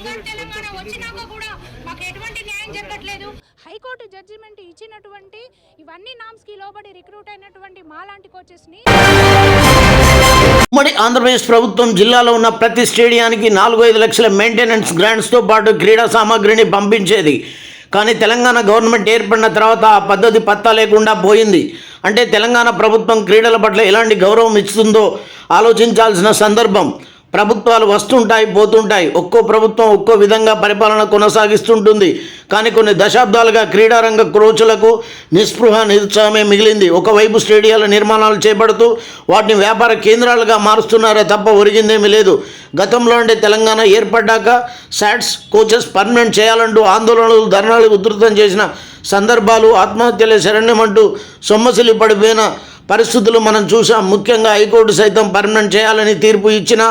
బంగారు తెలంగాణ వచ్చినాక కూడా మాకు ఎటువంటి న్యాయం జరగట్లేదు. హైకోర్టు జడ్జిమెంట్ ఇచ్చినటువంటి ఇవన్నీ నామ్స్కి లోబడి రిక్రూట్ అయినటువంటి మాలాంటి కోచెస్ని ఉమ్మడి ఆంధ్రప్రదేశ్ ప్రభుత్వం జిల్లాలో ఉన్న ప్రతి స్టేడియానికి నాలుగు ఐదు లక్షల మెయింటెనెన్స్ గ్రాంట్స్తో పాటు క్రీడా సామాగ్రిని పంపించేది. కానీ తెలంగాణ గవర్నమెంట్ ఏర్పడిన తర్వాత ఆ పద్ధతి పత్తా లేకుండా పోయింది. అంటే తెలంగాణ ప్రభుత్వం క్రీడల పట్ల ఎలాంటి గౌరవం ఇస్తుందో ఆలోచించాల్సిన సందర్భం. ప్రభుత్వాలు వస్తుంటాయి పోతుంటాయి. ఒక్కో ప్రభుత్వం ఒక్కో విధంగా పరిపాలన కొనసాగిస్తుంటుంది. కానీ కొన్ని దశాబ్దాలుగా క్రీడారంగ క్రోచులకు నిస్పృహ నిరుత్సాహమే మిగిలింది. ఒకవైపు స్టేడియాల నిర్మాణాలు చేపడుతూ వాటిని వ్యాపార కేంద్రాలుగా మారుస్తున్నారే తప్ప ఒరిగిందేమీ లేదు. గతంలో అంటే తెలంగాణ ఏర్పడ్డాక శాట్స్ కోచెస్ పర్మనెంట్ చేయాలంటూ ఆందోళనలు ధర్నాలు ఉధృతం చేసిన సందర్భాలు ఆత్మహత్యలే శరణ్యమంటూ సొమ్మసిలి పడిపోయిన పరిస్థితులు మనం చూసాం ముఖ్యంగా హైకోర్టు సైతం పర్మనెంట్ చేయాలని తీర్పు ఇచ్చినా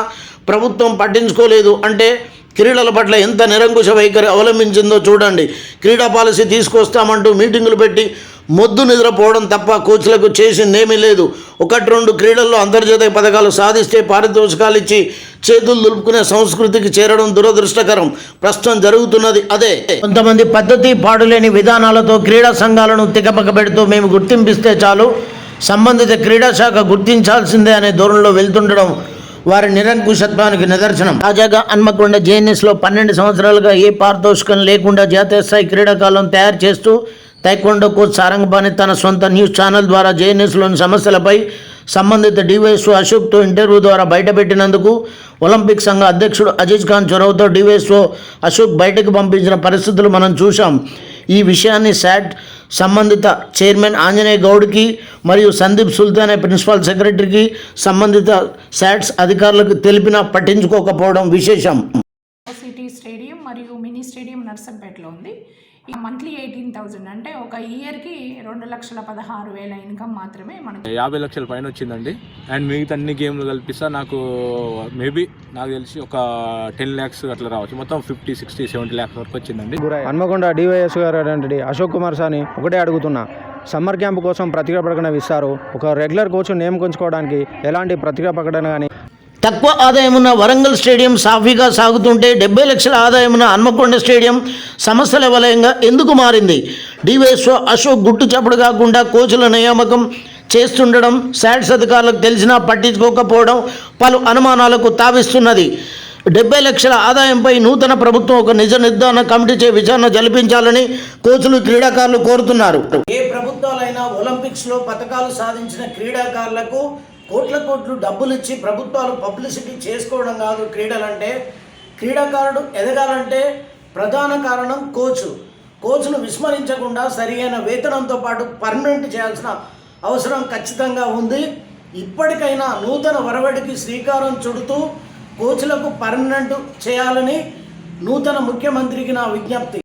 ప్రభుత్వం పట్టించుకోలేదు. అంటే క్రీడల పట్ల ఎంత నిరంకుశ వైఖరి అవలంబించిందో చూడండి. క్రీడా పాలసీ తీసుకొస్తామంటూ మీటింగులు పెట్టి మొద్దు నిద్రపోవడం తప్ప కోచ్లకు చేసిందేమీ లేదు. ఒకటి రెండు క్రీడల్లో అంతర్జాతీయ పథకాలు సాధిస్తే పారితోషికాలు ఇచ్చి చేతులు దులుపుకునే సంస్కృతికి చేరడం దురదృష్టకరం. ప్రస్తుతం జరుగుతున్నది అదే. కొంతమంది పద్ధతి పాడులేని విధానాలతో క్రీడా సంఘాలను తికపక పెడుతూ మేము గుర్తింపిస్తే చాలు. సంబంధిత క్రీడా శాఖ గుర్తించాల్సిందే అనే ధోరణిలో వెళ్తుండడం వారి నిరంకుశత్వానికి నిదర్శనం. తాజాగా హన్మకొండ జేఎన్ఎస్లో పన్నెండు సంవత్సరాలుగా ఏ పారితోషికం లేకుండా జాతీయ స్థాయి క్రీడాకాలం తయారు చేస్తూ తైకొండ కోచ్ సారంగపాణి తన సొంత న్యూస్ ఛానల్ ద్వారా జేఎన్ఎస్లోని సమస్యలపై సంబంధిత డివైఎస్ఓ అశోక్తో ఇంటర్వ్యూ ద్వారా బయటపెట్టినందుకు ఒలింపిక్ సంఘ అధ్యక్షుడు అజీజ్ ఖాన్ చొరవతో డివైఎస్ఓ అశోక్ బయటకు పంపించిన పరిస్థితులు మనం చూశాం. ఈ విషయాన్ని శాట్ సంబంధిత చైర్మన్ ఆంజనేయ గౌడ్కి మరియు సందీప్ సుల్తాన్ ప్రిన్సిపల్ సెక్రటరీకి సంబంధిత శాట్స్ అధికారులకు తెలిపినా పట్టించుకోకపోవడం విశేషం. సిటీ స్టేడియం మరియు మినీ స్టేడియం నర్సంపేటలో ఉంది. ఈ మంత్లీ ఎయిటీన్ థౌజండ్ అంటే ఒక ఇయర్కి రెండు లక్షల పదహారు వేల ఇన్కమ్ మాత్రమే మనకి యాభై లక్షల పైన వచ్చిందండి. అండ్ మిగతా అన్ని గేమ్లు కల్పిస్తా నాకు మేబీ నాకు తెలిసి ఒక టెన్ ల్యాక్స్ అట్లా రావచ్చు. మొత్తం ఫిఫ్టీ సిక్స్టీ సెవెంటీ ల్యాక్స్ వరకు వచ్చిందండి. హన్మకొండ డివైఎస్ గారు అటువంటి అశోక్ కుమార్ సాని ఒకటే అడుగుతున్నా. సమ్మర్ క్యాంప్ కోసం పత్రికా ప్రకటన ఇస్తారు. ఒక రెగ్యులర్ కోచ్ నియమించుకోవడానికి ఎలాంటి పత్రికా ప్రకటన కానీ తక్కువ ఆదాయం ఉన్న వరంగల్ స్టేడియం సాఫీగా సాగుతుంటే డెబ్బై లక్షల ఆదాయం ఉన్న హన్మకొండ స్టేడియం సమస్యల వలయంగా ఎందుకు మారింది? డివైఎస్ఓ అశోక్ గుట్టు చప్పుడు కాకుండా కోచ్ల నియామకం చేస్తుండడం శాట్స్ అధికారులకు తెలిసినా పట్టించుకోకపోవడం పలు అనుమానాలకు తావిస్తున్నది. డెబ్బై లక్షల ఆదాయంపై నూతన ప్రభుత్వం ఒక నిజ నిర్ధారణ కమిటీ చే విచారణ జరిపించాలని కోచ్లు క్రీడాకారులు కోరుతున్నారు. ఏ ప్రభుత్వాలైనా ఒలింపిక్స్లో పథకాలు సాధించిన క్రీడాకారులకు కోట్ల కోట్లు డబ్బులు ఇచ్చి ప్రభుత్వాలు పబ్లిసిటీ చేసుకోవడం కాదు క్రీడలంటే. క్రీడాకారుడు ఎదగాలంటే ప్రధాన కారణం కోచ్. కోచ్ను విస్మరించకుండా సరియైన వేతనంతో పాటు పర్మనెంట్ చేయాల్సిన అవసరం ఖచ్చితంగా ఉంది. ఇప్పటికైనా నూతన వరవడికి శ్రీకారం చుడుతూ కోచ్లకు పర్మనెంట్ చేయాలని నూతన ముఖ్యమంత్రికి నా విజ్ఞప్తి.